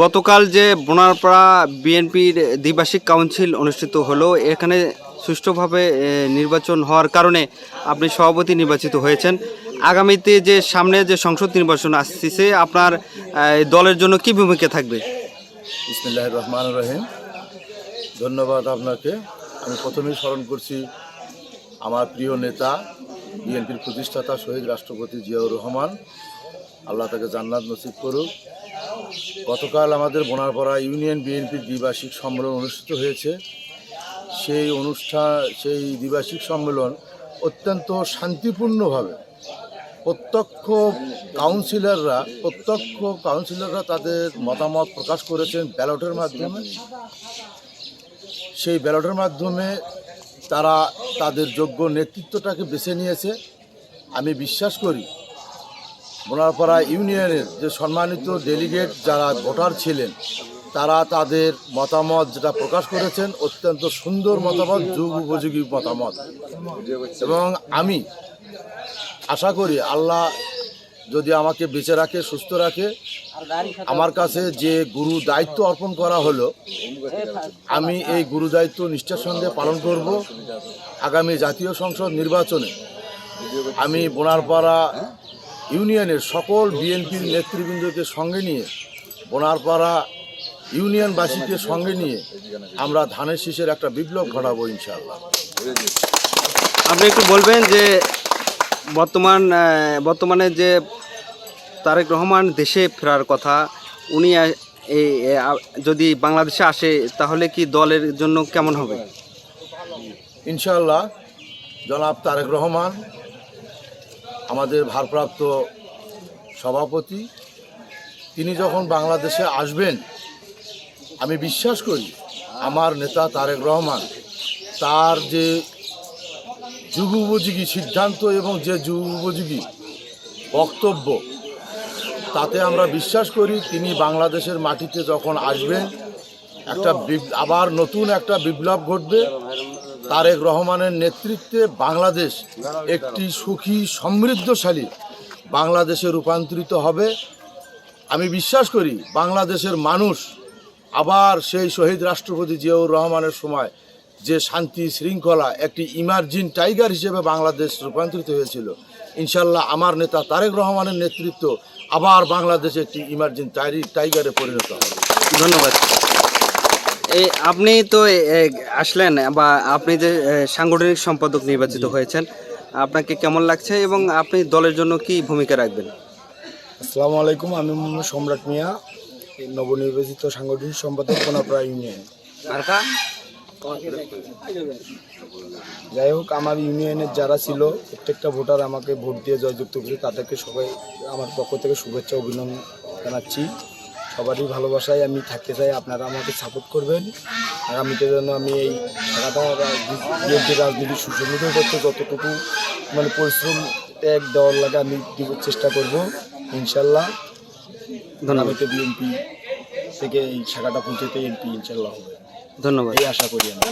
গতকাল যে বোনারপাড়া বিএনপির দ্বিবার্ষিক কাউন্সিল অনুষ্ঠিত হলো, এখানে সুষ্ঠুভাবে নির্বাচন হওয়ার কারণে আপনি সভাপতি নির্বাচিত হয়েছেন। আগামীতে যে সামনে যে সংসদ নির্বাচন আসছে আপনার দলের জন্য কি ভূমিকা থাকবে? ইসমিল্লাহ রহমান রহিম। ধন্যবাদ আপনাকে। আমি প্রথমেই স্মরণ করছি, আমার প্রিয় নেতা, বিএনপির প্রতিষ্ঠাতা শহীদ রাষ্ট্রপতি জিয়াউর রহমান, আল্লাহ তাকে জান্নাত নসিব করুক। গতকাল আমাদের বোনারপাড়া ইউনিয়ন বিএনপির দ্বিবার্ষিক সম্মেলন অনুষ্ঠিত হয়েছে। সেই অনুষ্ঠান সেই দ্বিবার্ষিক সম্মেলন অত্যন্ত শান্তিপূর্ণভাবে প্রত্যক্ষ কাউন্সিলররা প্রত্যক্ষ কাউন্সিলররা তাদের মতামত প্রকাশ করেছেন ব্যালটের মাধ্যমে। সেই ব্যালটের মাধ্যমে তারা তাদের যোগ্য নেতৃত্বটাকে বেছে নিয়েছে। আমি বিশ্বাস করি বোনারপাড়া ইউনিয়নের যে সম্মানিত ডেলিগেট যারা ভোটার ছিলেন, তারা তাদের মতামত যেটা প্রকাশ করেছেন, অত্যন্ত সুন্দর মতামত, যুগ উপযোগী মতামত। এবং আমি আশা করি আল্লাহ যদি আমাকে বেঁচে রাখে, সুস্থ রাখে, আমার কাছে যে গুরু দায়িত্ব অর্পণ করা হলো, আমি এই গুরু দায়িত্ব নিষ্ঠার সঙ্গে পালন করব। আগামী জাতীয় সংসদ নির্বাচনে আমি বোনারপাড়া ইউনিয়নের সকল বিএনপির নেতৃবৃন্দকে সঙ্গে নিয়ে বোনারপাড়া ইউনিয়নবাসীকে সঙ্গে নিয়ে আমরা ধানের শীষের একটা বিপ্লব ঘটাবো ইনশাআল্লাহ। আপনি একটু বলবেন যে বর্তমান বর্তমানে যে তারেক রহমান দেশে ফেরার কথা উনি এই যদি বাংলাদেশে আসে তাহলে কি দলের জন্য কেমন হবে? ইনশাআল্লাহ জনাব তারেক রহমান আমাদের ভারপ্রাপ্ত সভাপতি, তিনি যখন বাংলাদেশে আসবেন, আমি বিশ্বাস করি আমার নেতা তারেক রহমান তার যে যুগ উপযোগী সিদ্ধান্ত এবং যে যুগ উপযোগী বক্তব্য, তাতে আমরা বিশ্বাস করি তিনি বাংলাদেশের মাটিতে যখন আসবেন, একটা আবার নতুন একটা বিপ্লব ঘটবে। তারেক রহমানের নেতৃত্বে বাংলাদেশ একটি সুখী, সমৃদ্ধশালী বাংলাদেশে রূপান্তরিত হবে। আমি বিশ্বাস করি বাংলাদেশের মানুষ আবার সেই শহীদ রাষ্ট্রপতি জিয়াউর রহমানের সময় যে শান্তি শৃঙ্খলা, একটি ইমার্জিন টাইগার হিসেবে বাংলাদেশ রূপান্তরিত হয়েছিল, ইনশাল্লাহ আমার নেতা তারেক রহমানের নেতৃত্ব আবার বাংলাদেশ একটি ইমার্জিন টাইগারে পরিণত হবে। ধন্যবাদ। এই আপনি তো আসলেন বা আপনি যে সাংগঠনিক সম্পাদক নির্বাচিত হয়েছেন আপনাকে কেমন লাগছে এবং আপনি দলের জন্য কি ভূমিকা রাখবেন? আসসালামু আলাইকুম আমি মোহাম্মদ সম্রাট মিয়া নবনির্বাচিত সাংগঠনিক সম্পাদক কোনাপাড়া ইউনিয়ন। যাই হোক আমার ইউনিয়নের যারা ছিল প্রত্যেকটা ভোটার আমাকে ভোট দিয়ে জয়যুক্ত করেছে তাদেরকে সবাই আমার পক্ষ থেকে শুভেচ্ছা অভিনন্দন জানাচ্ছি। সবারই ভালোবাসায় আমি থাকতে চাই আপনারা আমাকে সাপোর্ট করবেন। আগামীতে যেন আমি এই টাকাটা বিএনপি রাজনীতি সুসংগঠিত করতে যতটুকু মানে পরিশ্রম এক দেওয়ার লাগে আমি দিব চেষ্টা করব ইনশাল্লাহ। ধন্যবাদ। আগামীতে বিএনপি থেকে এই শাখাটা পৌঁছতে এমপি ইনশাল্লাহ হবে। ধন্যবাদ। এই আশা করি আমি।